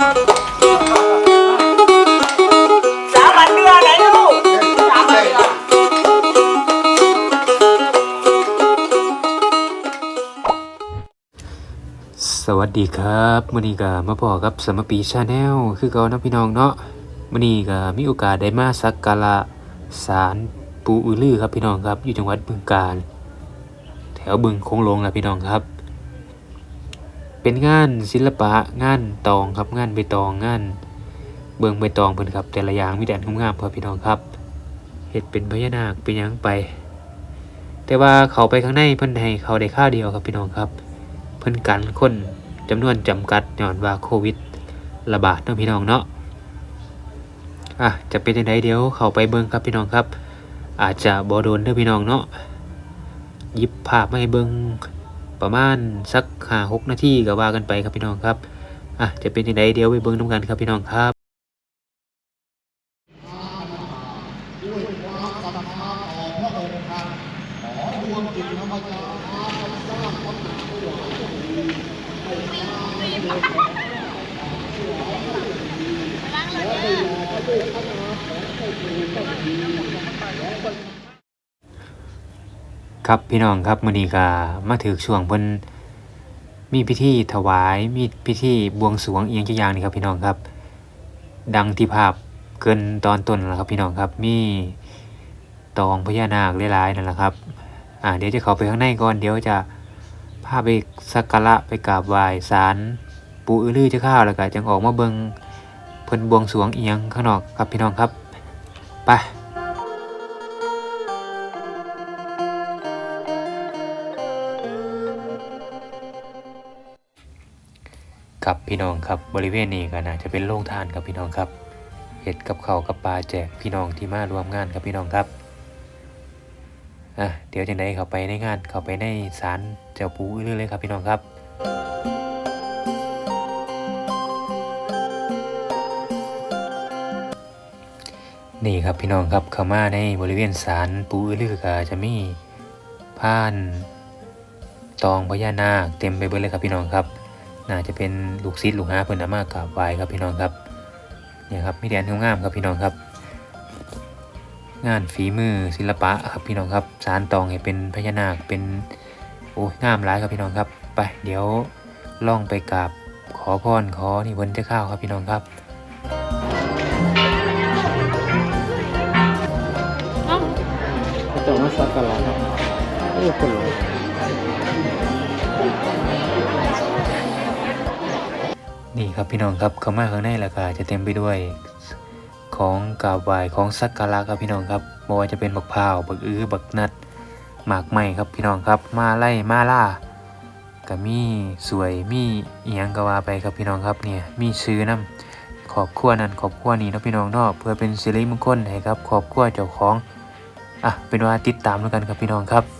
สามันเดือไหนลูกสามันเดือสวัสดีครับมื้อนี้ก็มาพอกับสมปีชาแนลคือเก่านะพี่น้องเนาะมื้อนี้ก็มีโอกาสได้มาสักการะศาลปู่อือลือครับพี่น้องครับ อยู่จังหวัดบึงกาฬแถวบึงโค้งหลงล่ะพี่น้องครับ เป็นงานศิลปะงานตองครับงานใบตองงานเบิงใบตองเพิ่นครับ แต่ละอย่างมีแต่อันงามๆครับพี่น้องครับเฮ็ดเป็นพญานาคเป็นยังไป แต่ว่าเขาไปข้างในเพิ่นให้เขาได้ค่าวเดียวครับพี่น้องครับ เพิ่นกันคนจำนวนจำกัดย้อนว่าโควิด ระบาดเนาะพี่น้องเนาะอะจะเป็นยังไงเดี๋ยวเขาไปเบิ่งครับพี่น้องครับ อาจจะบ่โดนเด้อพี่น้องเนาะยิบภาพมาให้เบิ่ง ประมาณสักห้าหกนาทีก็ว่ากันไปครับพี่น้องครับอะจะเป็นยังไงเดี๋ยวไปเบิ่งนํกันครับพี่น้องครับ ครับพี่น้องครับมื้อนี้ก็มาถึงช่วงเพิ่นมีพิธีถวายมีพิธีบวงสรวงเอียงจักอย่างนี่ครับพี่น้องครับ ดังที่ภาพเกินตอนต้นแล้วครับพี่น้องครับมีตองพญานาคหลายๆนั่นแหละครับอ่าเดี๋ยวจะเข้าไปข้างในก่อนเดี๋ยวจะพาไปสักการะไปกราบไหว้ศาลปู่อือลือเจ้าข้าวแล้วก็จังออกมาเบิงเพิ่นบวงสรวงเอียงข้างนอกครับพี่น้องครับไป ครับพี่น้องครับบริเวณนี้ก็น่าจะเป็นโรงทานครับพี่น้องครับเห็ดกับเขากับปลาแจกพี่น้องที่มาร่วมงานครับพี่น้องครับอะเดี๋ยวจังไดเข้าไปในงานเข้าไปในศาลเจ้าปู่อื้อเลยครับพี่น้องครับนี่ครับพี่น้องครับเข้ามาในบริเวณศาลปู่อื้อลือก็จะมีผ่าน ตองพญานาคเต็มไปเบิดเลยครับพี่น้องครับ น่าจะเป็นลูกศิษย์ลูกหาเพิ่นอามากราบไหว้ครับพี่น้องครับเนี่ยครับมีแดนงามครับพี่น้องครับ งานฝีมือศิลปะครับพี่น้องครับสารตองให้เป็นพญานาคเป็นโอ้งามหลายครับพี่น้องครับ ไปเดี๋ยวล่องไปกราบขอพรขอนี่เพิ่นจะข้าวครับพี่น้องครับเจ้ามาสักการะครับโอ้คนลุก นี่ครับพี่น้องครับเข้ามาข้างในแล้วก็จะเต็มไปด้วย ของกราบไหว้ของสักการะครับพี่น้องครับบ่ว่าจะเป็นบักพร้าวบักอื้อบักนัดหมากไม้ครับพี่น้องครับ มาไล่มาล่าก็มีสวยมีเอียงกว่าไปครับพี่น้องครับเนี่ยมีซื้อน้ำขอบครัวนั้นขอบครัวนี้นะพี่น้องเนาะเพื่อเป็นสิริมงคลให้ครับขอบครัวเจ้าของอะเป็นว่าติดตามแล้วกันครับพี่น้องครับ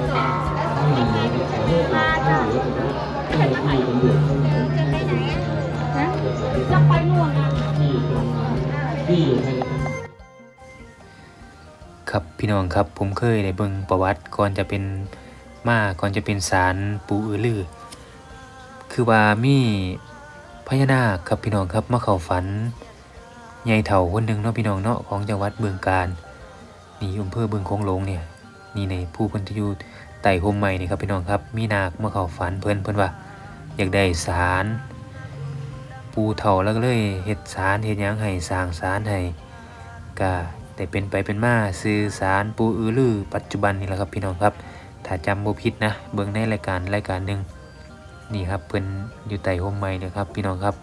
ที่อยู่ในครับพี่น้องครับผมเคยได้เบิ่งประวัติก่อนจะเป็นมาก่อนจะเป็นศาลปู่อือลือ คือว่ามีพญานาคครับพี่น้องครับมาเข้าฝันใหญ่เฒ่าคนหนึ่งเนาะพี่น้องเนาะของจังหวัดเบึงกาฬนี่อำเภอบึงโขงหลงเนี่ยนี่ในผู้พิ่นที่อยู่ใต้โฮมใหม่นี่ครับพี่น้องครับมีนาคมาเข้าฝันเพิ่นเพิ่นว่า อยากได้ศาล ปูเฒ่าแล้วก็เลยเฮ็ดศาลเฮ็ดหยังให้สร้างศาลให้ก็ได้เป็นไปเป็นมาสื่อสารปูอือลือ ปัจจุบันนี่แหละครับพี่น้องครับ ถ้าจำบ่ผิดนะ เบิ่งในรายการรายการหนึ่งนี่ครับเพิ่นอยู่ใต้ห่มไม้เนะครับ พี่น้องครับ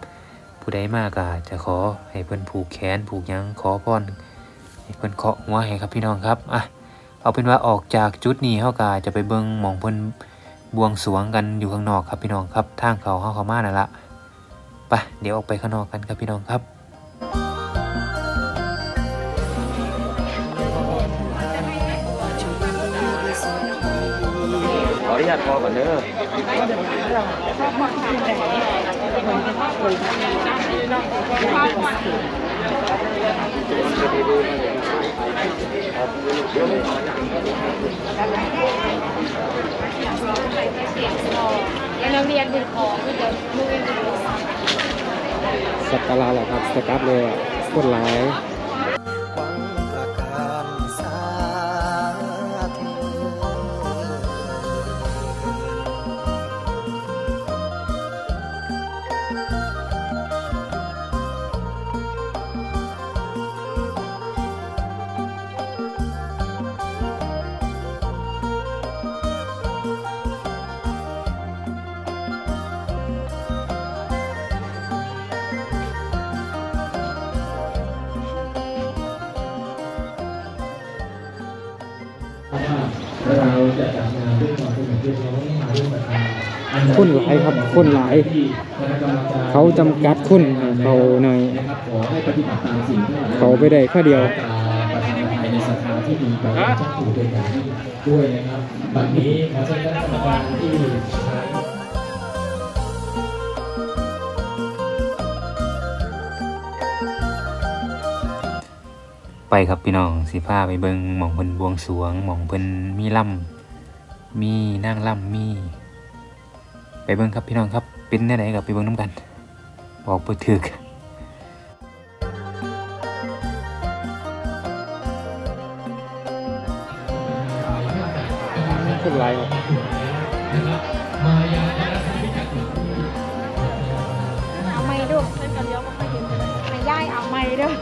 ผู้ใดมากก็จะขอให้เพิ่นผูกแขนผูกยังขอพรนี่เพิ่นเคาะหัวให้ครับพี่น้องครับอะเอาเป็นว่าออกจากจุดนี้เฮาก็จะไปเบิ่งหม่องเพิ่นบวงสรวงกันอยู่ข้างนอกครับพี่น้องครับทางเขาเฮาเข้ามานั่นละ ไปเดี๋ยวออกไปข้างนอกกันครับพี่น้องครับขออนุญาตพอก่อนเด้อแล้วเราเรียนเป็นของที่จะมือดู สักการะแหละครับสกัดเลยอะโคตรร้าย เราจะจัดงานด้วยความสนุกด้วยเราไม่มาด้วยประการคนหลายครับคนหลายเขาจำกัดคนให้เขาหน่อยนะครับขอให้ปฏิบัติตามสิ่งที่เราเขาไปได้ข้อเดียวประธานภายในสภาที่มีต่อเจ้าปู่ด้วยกันด้วยนะครับบัดนี้ขอเชิญคณะกรรมการที่ ไปครับพี่น้องสิพาไปเบิงหม่องเพิ่นบวงสวงหม่องเพิ่นมีล่ำมีนางล่ำมี ไปเบิงครับพี่น้องครับเป็นแน่ไหนกับไปเบิงน้ำกันบอกไปถึกคนหลายครับเอาไม้ด้วยเพื่อนกันเลี้ยวมาเห็นไม่ย่ายเอาไม้ด้วย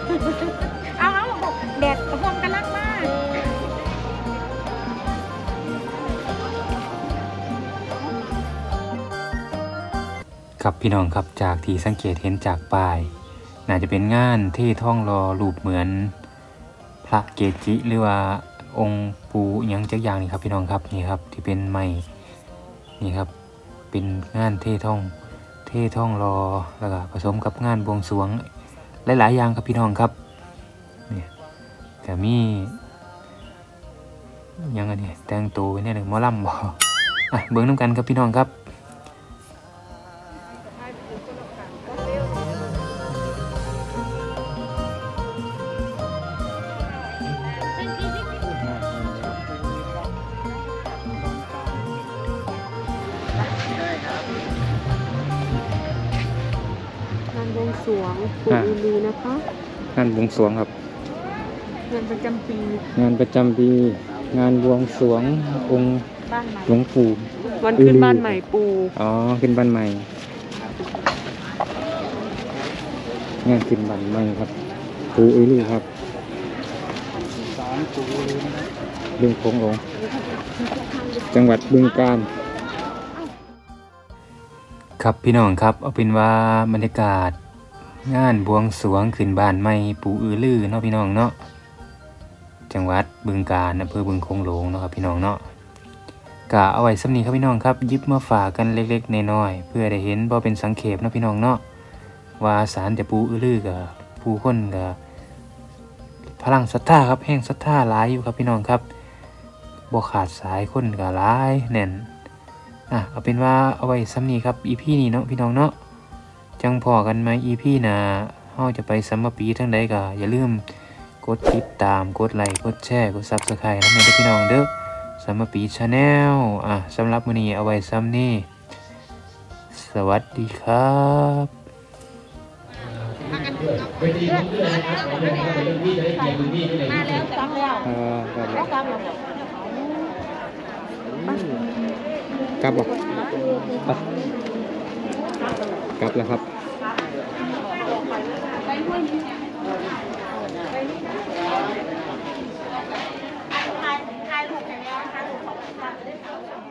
ครับพี่น้องครับจากที่สังเกตเห็นจากป้าย น่าจะเป็นงานที่ท่องรอรูปเหมือน พระเกจิหรือว่าองค์ปูยังจักอย่างนี่ครับพี่น้องครับนี่ครับที่เป็นไม้นี่ครับเป็นงานเท่ท่องเท่ท่องรอแล้วก็ผสมกับงานบวงสรวงหลายๆอย่างครับพี่น้องครับเนี่ยแต่มียังไงเนี่ยแต่งตัวเนเนี่ยหนึ่งมอลำบ่อะเบิ่งน้ำกันครับพี่น้องครับ วงสรวงปู่อือลือนะคะงานบวงสรวงครับ งานประจำปีงานประจำปี งานบวงสรวงองค์บ้านใหม่หลวงปู่วันขึ้นอือลือบ้านใหม่ปู่อ๋อขึ้นบ้านใหม่ งานขึ้นบ้านใหม่ครับปู่อือลือครับเรื่องโค้งหลงจังหวัดบึงกาฬครับพี่น้องครับเอาเป็นว่าบรรยากาศ งานบวงสรวงขึ้นบ้านใหม่ปู่อือลือเนาะพี่น้องเนาะจังหวัดบึงกาฬอำเภอบึงโขงหลงเนาะครับพี่น้องเนาะกะเอาไว้สำนีครับพี่น้องครับยิบมาฝากกันเล็กๆน้อยๆเพื่อได้เห็นบ่เป็นสังเขปเนาะพี่น้องเนาะว่าสารแต่ปู่อือลือกับผู้คนกับพลังศรัทธาครับแห่งศรัทธาหลายอยู่ครับพี่น้องครับบ่ขาดสายคนกับหลายแน่นอะเอาเป็นว่าเอาไว้ซ้ำนีครับ EP นี้เนาะพี่น้องเนาะ จังพอกันไหม EP หนะเฮาจะไปซัมมปีทั้งใดก็อย่าลืมกดติดตามกดไลค์กดแชร์กด Subscribe นะแม่เด้อพี่น้องเด้อซัมมปีชาแนลอะสำหรับมื้อนี้เอาไว้ซ้ำนี้สวัสดีครับเวทีพร้อมเพื่อนนะครับขอเดินเข้าไปเรื่องที่จะได้เกียรติพื้นที่ให้เลยมาแล้วซ้ำแล้วอ่าครับแล้วซ้ำแล้วกลับบ่ไป กลับแล้วครับถ่ายรูปอย่างเดียวถ่ายรูปของ